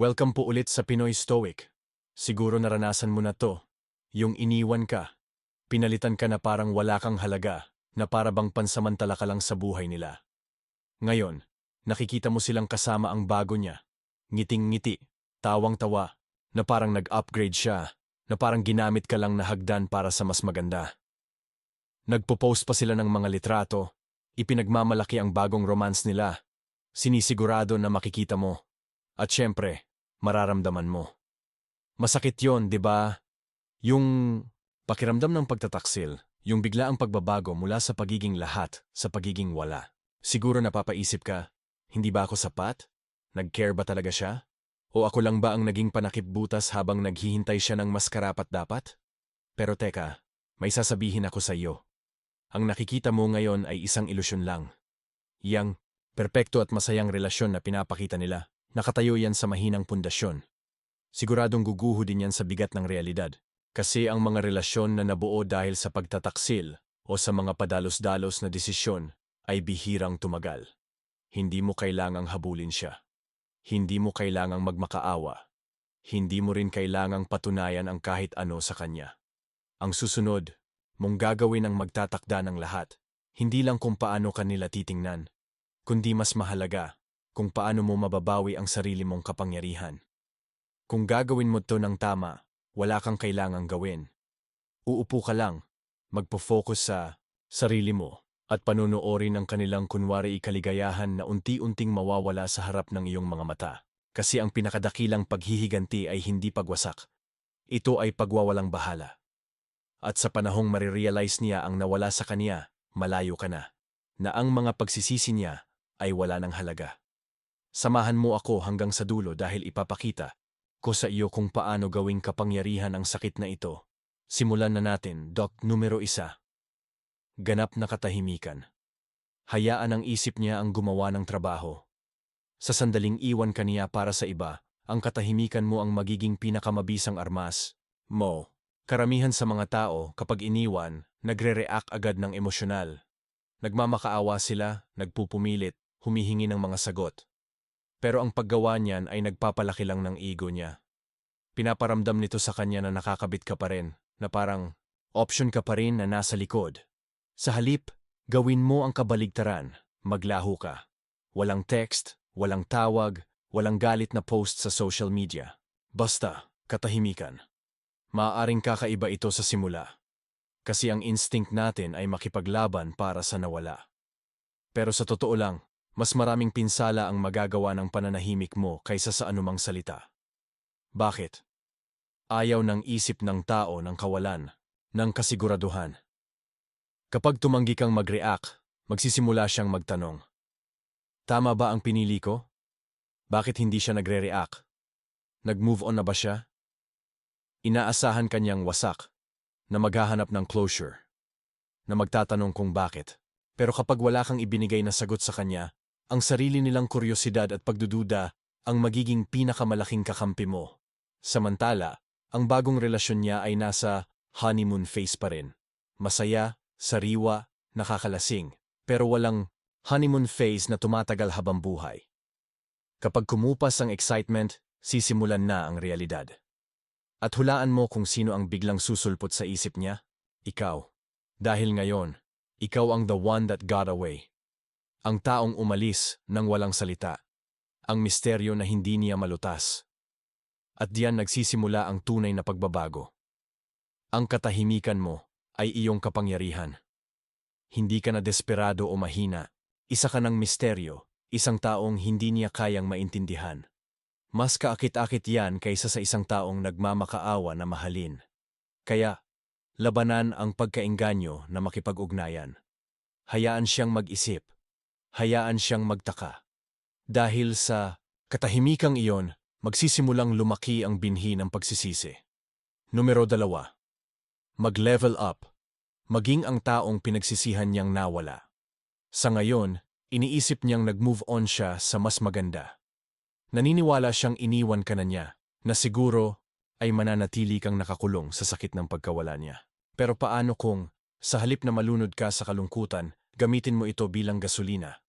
Welcome po ulit sa Pinoy Stoic. Siguro naranasan mo na to. Yung iniwan ka. Pinalitan ka na parang wala kang halaga, na para bang pansamantala ka lang sa buhay nila. Ngayon, nakikita mo silang kasama ang bago niya. Ngiting-ngiti, tawang-tawa, na parang nag-upgrade siya, na parang ginamit ka lang na hagdan para sa mas maganda. Nagpo-post pa sila ng mga litrato, ipinagmamalaki ang bagong romance nila, sinisigurado na makikita mo. At syempre, mararamdaman mo. Masakit yon, di ba? Yung pakiramdam ng pagtataksil, yung biglaang pagbabago mula sa pagiging lahat sa pagiging wala. Siguro napapaisip ka, hindi ba ako sapat? Nag-care ba talaga siya? O ako lang ba ang naging panakip butas habang naghihintay siya ng mas karapat dapat? Pero teka, may sasabihin ako sa iyo. Ang nakikita mo ngayon ay isang ilusyon lang. Yang, perpekto at masayang relasyon na pinapakita nila, nakatayo yan sa mahinang pundasyon. Siguradong guguho din yan sa bigat ng realidad. Kasi ang mga relasyon na nabuo dahil sa pagtataksil o sa mga padalos-dalos na desisyon ay bihirang tumagal. Hindi mo kailangang habulin siya. Hindi mo kailangang magmakaawa. Hindi mo rin kailangang patunayan ang kahit ano sa kanya. Ang susunod, mong gagawin ang magtatakda ng lahat, hindi lang kung paano kanila titingnan, kundi mas mahalaga kung paano mo mababawi ang sarili mong kapangyarihan. Kung gagawin mo to ng tama, wala kang kailangang gawin. Uupo ka lang, magpo-focus sa sarili mo, at panunuorin ang kanilang kunwari ikaligayahan na unti-unting mawawala sa harap ng iyong mga mata. Kasi ang pinakadakilang paghihiganti ay hindi pagwasak. Ito ay pagwawalang bahala. At sa panahong marirealize niya ang nawala sa kanya, malayo ka na. Na ang mga pagsisisi niya ay wala ng halaga. Samahan mo ako hanggang sa dulo dahil ipapakita ko sa iyo kung paano gawing kapangyarihan ang sakit na ito. Simulan na natin, Doc numero isa. Ganap na katahimikan. Hayaan ang isip niya ang gumawa ng trabaho. Sa sandaling iwan kaniya para sa iba, ang katahimikan mo ang magiging pinakamabisang armas. Mo, karamihan sa mga tao kapag iniwan, nagre-react agad ng emosyonal. Nagmamakaawa sila, nagpupumilit, humihingi ng mga sagot. Pero ang paggawa niyan ay nagpapalaki lang ng ego niya. Pinaparamdam nito sa kanya na nakakabit ka pa rin, na parang option ka pa rin na nasa likod. Sa halip, gawin mo ang kabaligtaran, maglaho ka. Walang text, walang tawag, walang galit na post sa social media. Basta, katahimikan. Maaaring kakaiba ito sa simula. Kasi ang instinct natin ay makipaglaban para sa nawala. Pero sa totoo lang, mas maraming pinsala ang magagawa ng pananahimik mo kaysa sa anumang salita. Bakit? Ayaw ng isip ng tao ng kawalan, ng kasiguraduhan. Kapag tumanggi kang mag-react, magsisimula siyang magtanong. Tama ba ang pinili ko? Bakit hindi siya nagre-react? Nag-move on na ba siya? Inaasahan kanyang wasak, na maghahanap ng closure, na magtatanong kung bakit. Pero kapag wala kang ibinigay na sagot sa kanya, ang sarili nilang kuryosidad at pagdududa ang magiging pinakamalaking kakampi mo. Samantala, ang bagong relasyon niya ay nasa honeymoon phase pa rin. Masaya, sariwa, nakakalasing, pero walang honeymoon phase na tumatagal habang buhay. Kapag kumupas ang excitement, sisimulan na ang realidad. At hulaan mo kung sino ang biglang susulpot sa isip niya? Ikaw. Dahil ngayon, ikaw ang the one that got away. Ang taong umalis nang walang salita. Ang misteryo na hindi niya malutas. At diyan nagsisimula ang tunay na pagbabago. Ang katahimikan mo ay iyong kapangyarihan. Hindi ka na desperado o mahina. Isa ka ng misteryo, isang taong hindi niya kayang maintindihan. Mas kaakit-akit yan kaysa sa isang taong nagmamakaawa na mahalin. Kaya, labanan ang pagkainganyo na makipag-ugnayan. Hayaan siyang mag-isip. Hayaan siyang magtaka. Dahil sa katahimikang iyon, magsisimulang lumaki ang binhi ng pagsisisi. Numero dalawa. Mag-level up. Maging ang taong pinagsisihan niyang nawala. Sa ngayon, iniisip niyang nag-move on siya sa mas maganda. Naniniwala siyang iniwan ka na niya, na siguro ay mananatili kang nakakulong sa sakit ng pagkawala niya. Pero paano kung, sa halip na malunod ka sa kalungkutan, gamitin mo ito bilang gasolina?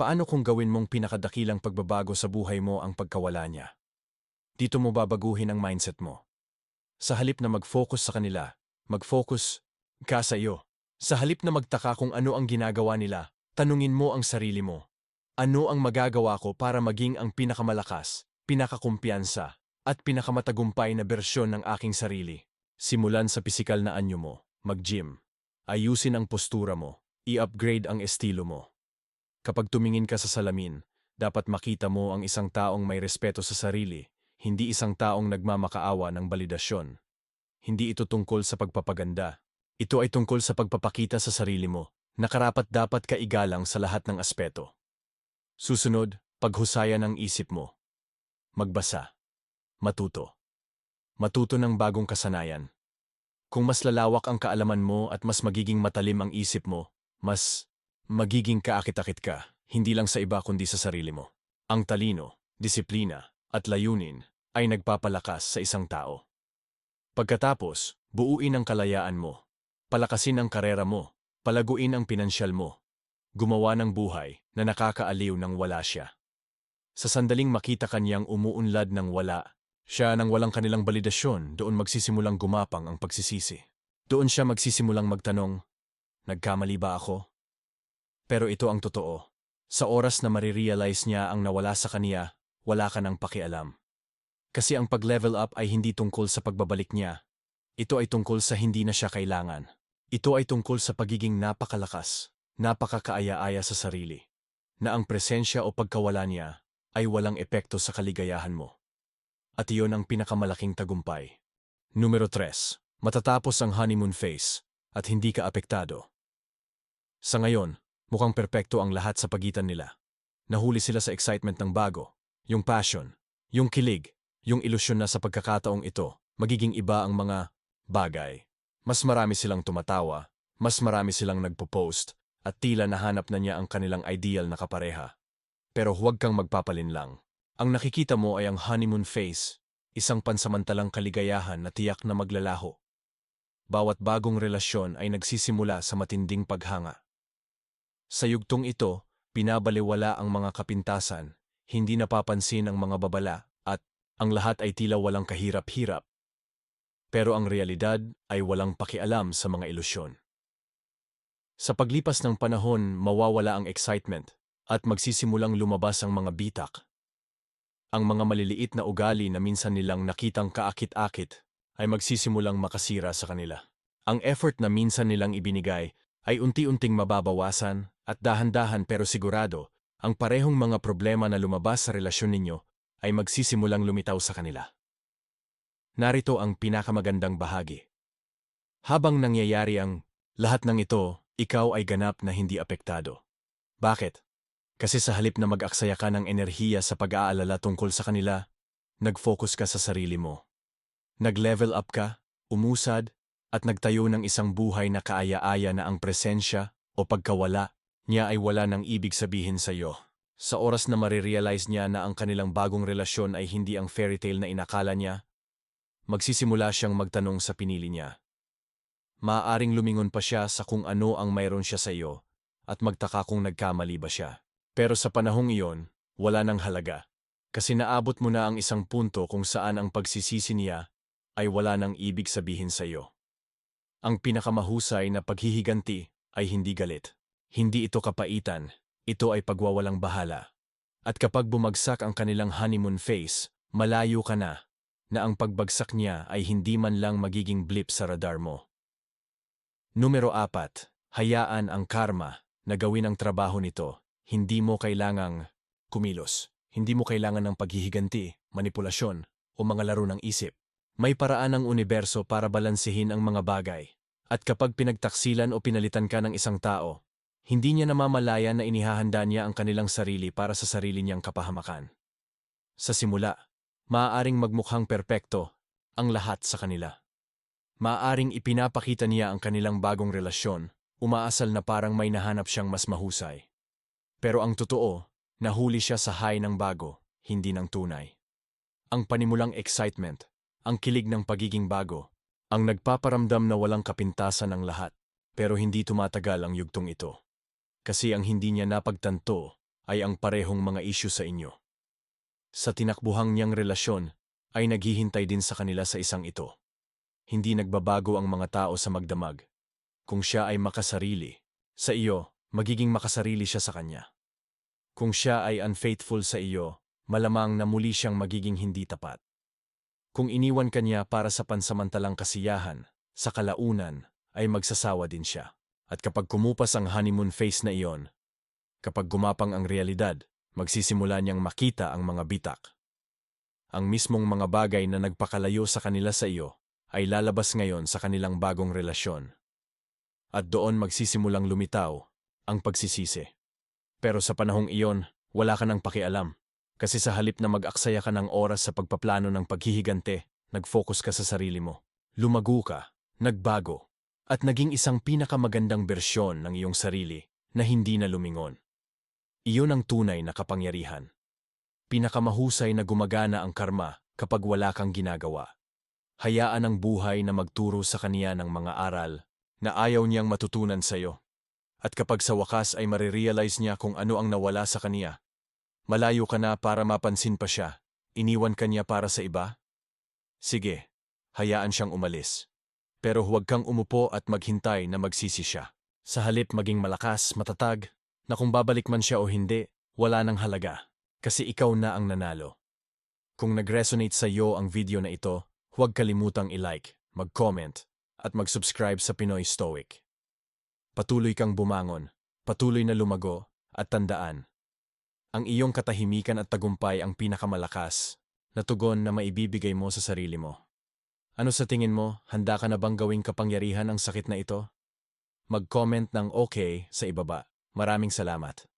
Paano kung gawin mong pinakadakilang pagbabago sa buhay mo ang pagkawala niya? dito mo babaguhin ang mindset mo. Sa halip na mag-focus sa kanila, mag-focus ka sa iyo. Sa halip na magtaka kung ano ang ginagawa nila, tanungin mo ang sarili mo. Ano ang magagawa ko para maging ang pinakamalakas, pinakakumpiyansa, at pinakamatagumpay na bersyon ng aking sarili? Simulan sa pisikal na anyo mo, mag-gym. Ayusin ang postura mo, i-upgrade ang estilo mo. Kapag tumingin ka sa salamin, dapat makita mo ang isang taong may respeto sa sarili, hindi isang taong nagmamakaawa ng balidasyon. Hindi ito tungkol sa pagpapaganda. Ito ay tungkol sa pagpapakita sa sarili mo na karapat dapat ka igalang sa lahat ng aspeto. Susunod, paghusayan ang isip mo. Magbasa. Matuto. Matuto ng bagong kasanayan. Kung mas lalawak ang kaalaman mo at mas magiging matalim ang isip mo, mas magiging kaakit-akit ka, hindi lang sa iba kundi sa sarili mo. Ang talino, disiplina, at layunin ay nagpapalakas sa isang tao. Pagkatapos, buuin ang kalayaan mo. Palakasin ang karera mo. Palaguin ang pinansyal mo. Gumawa ng buhay na nakakaaliw ng wala siya. Sa sandaling makita kanyang umuunlad ng wala, siya nang walang kanilang balidasyon, doon magsisimulang gumapang ang pagsisisi. Doon siya magsisimulang magtanong, Nagkamali ba ako? Pero ito ang totoo. Sa oras na marirealize niya ang nawala sa kaniya, wala ka ng pakialam. Kasi ang pag-level up ay hindi tungkol sa pagbabalik niya. Ito ay tungkol sa hindi na siya kailangan. Ito ay tungkol sa pagiging napakalakas, napakakaaya-aya sa sarili, na ang presensya o pagkawala niya ay walang epekto sa kaligayahan mo. At iyon ang pinakamalaking tagumpay. Numero 3. Matatapos ang honeymoon phase at hindi ka apektado. Sa ngayon, mukhang perpekto ang lahat sa pagitan nila. Nahuli sila sa excitement ng bago, yung passion, yung kilig, yung ilusyon na sa pagkakataong ito, magiging iba ang mga bagay. Mas marami silang tumatawa, mas marami silang nagpo-post, at tila nahanap na niya ang kanilang ideal na kapareha. Pero huwag kang magpapalinlang. Ang nakikita mo ay ang honeymoon phase, isang pansamantalang kaligayahan na tiyak na maglalaho. Bawat bagong relasyon ay nagsisimula sa matinding paghanga. Sa yugtong ito, pinabaliwala ang mga kapintasan, hindi napapansin ang mga babala, at ang lahat ay tila walang kahirap-hirap. Pero ang realidad ay walang pakialam sa mga ilusyon. Sa paglipas ng panahon, mawawala ang excitement at magsisimulang lumabas ang mga bitak. Ang mga maliliit na ugali na minsan nilang nakitang kaakit-akit ay magsisimulang makasira sa kanila. Ang effort na minsan nilang ibinigay ay unti-unting mababawasan at dahan-dahan pero sigurado ang parehong mga problema na lumabas sa relasyon ninyo ay magsisimulang lumitaw sa kanila. Narito ang pinakamagandang bahagi. Habang nangyayari ang lahat ng ito, ikaw ay ganap na hindi apektado. Bakit? Kasi sa halip na mag-aksaya ka ng enerhiya sa pag-aalala tungkol sa kanila, nag-focus ka sa sarili mo. Nag-level up ka, umusad, at nagtayo ng isang buhay na kaaya-aya na ang presensya o pagkawala niya ay wala nang ibig sabihin sa iyo. Sa oras na marirealize niya na ang kanilang bagong relasyon ay hindi ang fairy tale na inakala niya, magsisimula siyang magtanong sa pinili niya. Maaaring lumingon pa siya sa kung ano ang mayroon siya sa iyo at magtaka kung nagkamali ba siya. Pero sa panahong iyon, wala nang halaga. Kasi naabot mo na ang isang punto kung saan ang pagsisisi niya ay wala nang ibig sabihin sa iyo. Ang pinakamahusay na paghihiganti ay hindi galit. Hindi ito kapaitan, ito ay pagwawalang bahala. At kapag bumagsak ang kanilang honeymoon phase, malayo ka na, na ang pagbagsak niya ay hindi man lang magiging blip sa radar mo. Numero 4. Hayaan ang karma na gawin ang trabaho nito. Hindi mo kailangang kumilos. Hindi mo kailangan ng paghihiganti, manipulasyon, o mga laro ng isip. May paraan ng universo para balansehin ang mga bagay. At kapag pinagtaksilan o pinalitan ka ng isang tao, hindi niya namamalayan na inihahanda niya ang kanilang sarili para sa sarili niyang kapahamakan. Sa simula, maaaring magmukhang perpekto ang lahat sa kanila. Maaaring ipinapakita niya ang kanilang bagong relasyon, umaasal na parang may nahanap siyang mas mahusay. Pero ang totoo, nahuli siya sa high ng bago, hindi ng tunay. Ang panimulang excitement, ang kilig ng pagiging bago, ang nagpaparamdam na walang kapintasan ng lahat, pero hindi tumatagal ang yugtong ito. Kasi ang hindi niya napagtanto ay ang parehong mga isyu sa inyo. Sa tinakbuhang niyang relasyon, ay naghihintay din sa kanila sa isang ito. Hindi nagbabago ang mga tao sa magdamag. Kung siya ay makasarili, sa iyo, magiging makasarili siya sa kanya. Kung siya ay unfaithful sa iyo, malamang na muli siyang magiging hindi tapat. Kung iniwan ka niya para sa pansamantalang kasiyahan, sa kalaunan, ay magsasawa din siya. At kapag kumupas ang honeymoon phase na iyon, kapag gumapang ang realidad, magsisimula niyang makita ang mga bitak. Ang mismong mga bagay na nagpakalayo sa kanila sa iyo ay lalabas ngayon sa kanilang bagong relasyon. At doon magsisimulang lumitaw ang pagsisisi. Pero sa panahong iyon, wala ka nang pakialam. Kasi sa halip na mag-aksaya ka ng oras sa pagpaplano ng paghihigante, nag-focus ka sa sarili mo. Lumago ka, nagbago, at naging isang pinakamagandang bersyon ng iyong sarili na hindi na lumingon. Iyon ang tunay na kapangyarihan. Pinakamahusay na gumagana ang karma kapag wala kang ginagawa. Hayaan ang buhay na magturo sa kaniya ng mga aral na ayaw niyang matutunan sa iyo. At kapag sa wakas ay marirealize niya kung ano ang nawala sa kaniya, malayo ka na para mapansin pa siya, iniwan ka niya para sa iba? Sige, hayaan siyang umalis. Pero huwag kang umupo at maghintay na magsisi siya. Sa halip maging malakas, matatag, na kung babalik man siya o hindi, wala nang halaga. Kasi ikaw na ang nanalo. Kung nag-resonate sa iyo ang video na ito, huwag kalimutang i-like, mag-comment, at mag-subscribe sa Pinoy Stoic. Patuloy kang bumangon, patuloy na lumago, at tandaan. Ang iyong katahimikan at tagumpay ang pinakamalakas na tugon na maibibigay mo sa sarili mo. Ano sa tingin mo, handa ka na bang gawing kapangyarihan ang sakit na ito? Mag-comment ng okay sa ibaba. Maraming salamat.